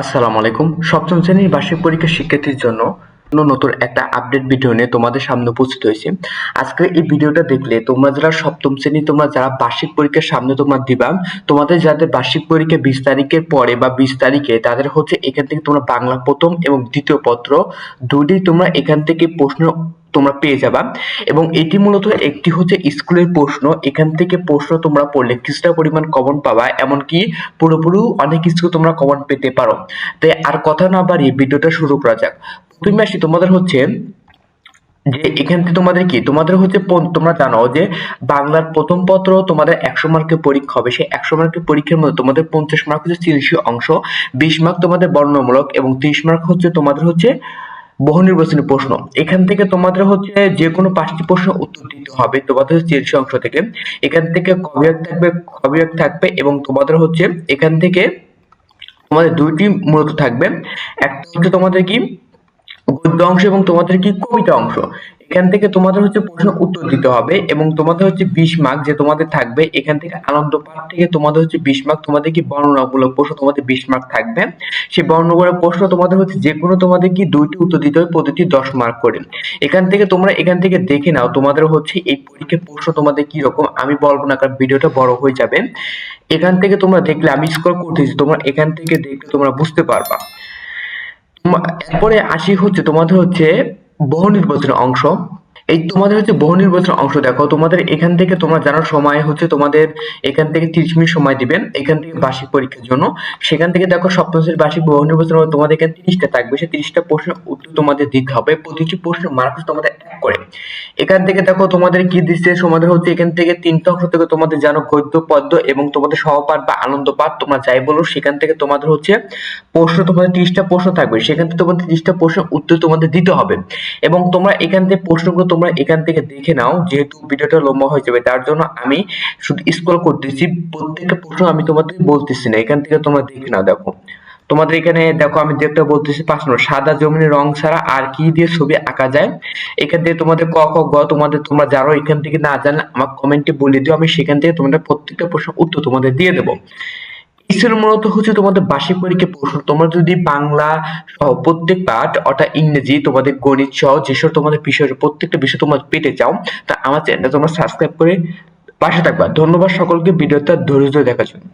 আসসালামু আলাইকুম। সপ্তম শ্রেণির বার্ষিক পরীক্ষার শিক্ষার্থীর জন্য নতুন একটা আপডেট ভিডিও নিয়ে তোমাদের সামনে উপস্থিত হয়েছি। আজকে এই ভিডিওটা দেখলে তোমরা যারা সপ্তম শ্রেণি, তোমরা যারা বার্ষিক পরীক্ষার সামনে তোমার দিবা, তোমাদের যাদের বার্ষিক পরীক্ষা বিশ তারিখের পরে বা বিশ তারিখে তাদের হচ্ছে এখান থেকে তোমরা বাংলা প্রথম এবং দ্বিতীয় পত্র দুটি তোমরা এখান থেকে প্রশ্ন তোমরা পেয়ে যাবা। এবং এটি মূলত একটি হচ্ছে স্কুলের প্রশ্ন। এখান থেকে প্রশ্ন তোমরা পড়লে কিছুটা পরিমাণ কমন পাবা, এমনকি পুরোপুরি অনেক কিছু তোমরা কমন পেতে পারো। তাই আর কথা না বাড়িয়ে ভিডিওটা শুরু করা যাক। প্রথমে আসি, তোমাদের হচ্ছে যে এখান থেকে তোমাদের কি? তোমাদের হচ্ছে তোমরা জানো যে বাংলার প্রথম পত্র তোমাদের একশো মার্কের পরীক্ষা হবে। সেই একশো মার্কের পরীক্ষার মধ্যে তোমাদের পঞ্চাশ মার্ক হচ্ছে তিরিশি অংশ, বিশ মার্ক তোমাদের বর্ণমূলক এবং তিরিশ মার্ক হচ্ছে তোমাদের হচ্ছে বহু নির্বাচনী প্রশ্ন। এখান থেকে তোমাদের হচ্ছে যে কোনো পাঁচটি প্রশ্ন উত্তর দিতে হবে। তোমাদের শীর্ষ অংশ থেকে। এখান থেকে কবিরাগ থাকবে কবিরাগ থাকবে এবং তোমাদের হচ্ছে এখান থেকে তোমাদের দুইটি মূলত থাকবে। একটা হচ্ছে তোমাদের কি গদ্য অংশ এবং তোমাদের কি কবিতা অংশ। এখান থেকে তোমাদের হচ্ছে প্রশ্ন উত্তর দিতে হবে এবং তোমাদের হচ্ছে বিশ মার্ক যে তোমাদের থাকবে, এখান থেকে আনন্দ পাঠ থেকে তোমাদের হচ্ছে বিশ মার্ক তোমাদের কি বর্ণনামূলক প্রশ্ন তোমাদের বিশ মার্ক থাকবে। সেই বর্ণনামূলক প্রশ্ন তোমাদের হচ্ছে যে কোনো তোমাদের কি দুইটি উত্তর দিতে হবে, প্রতিটি দশ মার্ক করে। এখান থেকে তোমরা এখান থেকে দেখে নাও তোমাদের হচ্ছে এই পরীক্ষার প্রশ্ন তোমাদের কি রকম, আমি বলব না কারণ ভিডিওটা বড় হয়ে যাবে। এখান থেকে তোমরা দেখলে, আমি স্কোর করতেছি, তোমরা এখান থেকে দেখলে তোমরা বুঝতে পারবা। এরপরে আসি হচ্ছে তোমাদের হচ্ছে বহু নির্বাচনের অংশ এই তোমাদের হচ্ছে বহু নির্বাচনের অংশ দেখো, তোমাদের এখান থেকে তোমরা জানার সময় হচ্ছে তোমাদের এখান থেকে তিরিশ মিনিট সময় দিবেন, এখান থেকে বার্ষিক পরীক্ষার জন্য। সেখান থেকে দেখো সপ্তম শ্রেণির বার্ষিক বহু নির্বাচন তোমাদের এখানে তিরিশটা থাকবে, সেই তিরিশটা প্রশ্নের উত্তর তোমাদের দিতে হবে, প্রতিটি প্রশ্নের মার্ক তোমাদের এক করে। এখান থেকে দেখো তোমাদের কি দিচ্ছে তোমাদের হচ্ছে, এখান থেকে তিনটা অংশ থেকে তোমাদের জানো গদ্য, পদ্য এবং তোমাদের সহপাঠ বা আনন্দ পাঠ তোমরা যাই বলো, সেখান থেকে তোমাদের হচ্ছে প্রশ্ন তোমাদের তিরিশটা প্রশ্ন থাকবে, সেখান থেকে তোমাদের তিরিশটা প্রশ্নের উত্তর তোমাদের দিতে হবে। এবং তোমরা এখান থেকে প্রশ্নগুলো তোমরা এখান থেকে দেখে নাও যেহেতু ভিডিওটা লম্বা হয়ে যাবে, তার জন্য আমি শুধু স্ক্রল করতেছি, প্রত্যেকটা প্রশ্ন আমি তোমাদের বলতেছি না, এখান থেকে তোমরা দেখে নাও, দেখো। তোমাদের এখানে দেখো আমি যেটা বলতেছি, পাঁচ নম্বর, সাদা জমিনের রং ছাড়া আর কি দিয়ে ছবি আঁকা যায়? এখান থেকে তোমাদের ক, খ, গ, তোমাদের, তোমরা যারা এখান থেকে না জানলে আমার কমেন্টে বলে দিও, আমি সেখান থেকে তোমাদের প্রত্যেকটা প্রশ্ন উত্তর তোমাদের দিয়ে দেবো। এছাড়া মূলত হচ্ছে তোমাদের বার্ষিক পরীক্ষা প্রশ্ন। তোমরা যদি বাংলা সহ প্রত্যেক পাঠ, অর্থাৎ ইংরেজি, তোমাদের গণিত সহ যেসব তোমাদের বিষয় প্রত্যেকটা বিষয় তোমরা পেতে চাও, তা আমার চ্যানেলটা তোমরা সাবস্ক্রাইব করে পাশে থাকবা। ধন্যবাদ সকলকে, ভিডিওটা ধৈর্য দেখার জন্য।